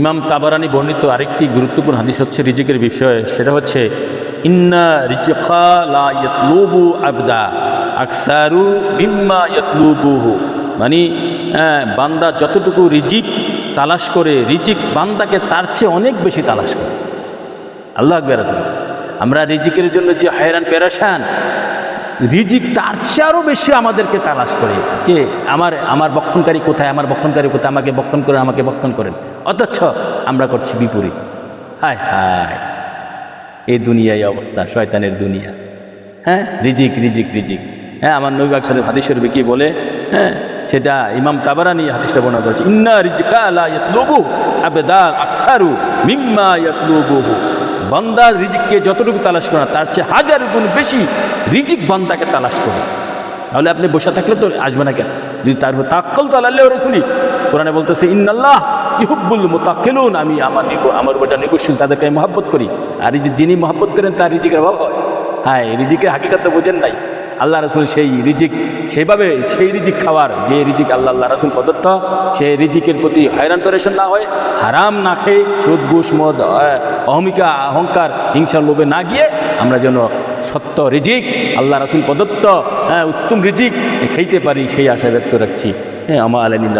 ইমাম তাবারানি বর্ণিত আরেকটি গুরুত্বপূর্ণ হাদিস হচ্ছে রিজিকের বিষয়ে সেটা হচ্ছে ইন্না রিজিকা লা আবদা আকসারু মিম্মা ইয়াতলুবুহু। মানে হ্যাঁ, বান্দা যতটুকু রিজিক তালাশ করে রিজিক বান্দাকে তার চেয়ে অনেক বেশি তালাশ করে। আল্লাহ আকবর আমরা রিজিকের জন্য যে হয়রান পেরেশান রিজিক তার চেয়ে আরও বেশি আমাদেরকে তালাশ করে। যে আমার আমার বক্ষণকারী কোথায়? আমার বক্ষণকারী কোথায়? আমাকে বক্ষণ করেন, আমাকে বক্ষণ করেন। অথচ আমরা করছি বিপরীত। হায় হায়। এই দুনিয়ায় অবস্থা, শয়তানের দুনিয়া। হ্যাঁ? রিজিক রিজিক রিজিক। হ্যাঁ আমার নবী বাকসালের হাদিস শরীফে কি বলে? হ্যাঁ সেটা ইমাম তাবারানি হাদিসটা বর্ণনা করেছে। ইন্না রিজিকা লা ইয়াতলুবু আবেদাল আকসারু মিম্মা ইয়াতলুবুহু। বান্দা রিজিককে যতটুকু তালাশ করে তার চেয়ে হাজার গুণ বেশি রিজিক বান্দাকে তালাশ করে। তাহলে আপনি বসে থাকলে তো আসবে না কেন? যদি তার তাক্কল তো আল্লাহ রসুলি, কোরআনে বলতেছে, ইন্নাল্লাহ ইহুব্বুল মোতাক্কেলুন আমি আমার আমার বোঝা যা নির্ভরশীল তাদেরকে আমি মহাব্বত করি। আর যিনি মহাব্বত করেন, তার রিজিকের অভাব হয়। হ্যাঁ রিজিকের হাকিকাত বোঝেন নাই। আল্লাহ রসুল সেই রিজিক, সেইভাবে সেই রিজিক খাওয়ার, যে রিজিক আল্লাহ আল্লাহ রসুল প্রদত্ত, সেই রিজিকের প্রতি হয়রান পেরেশন না হয় হারাম না খেয়ে সুদ, ঘুষ, মদ অহমিকা, অহংকার, হিংসার লোভে না গিয়ে আমরা যেন সত্য রিজিক, আল্লাহ রসুল প্রদত্ত হ্যাঁ উত্তম রিজিক খাইতে পারি, সেই আশা ব্যক্ত রাখছি। হ্যাঁ আমার আলমিন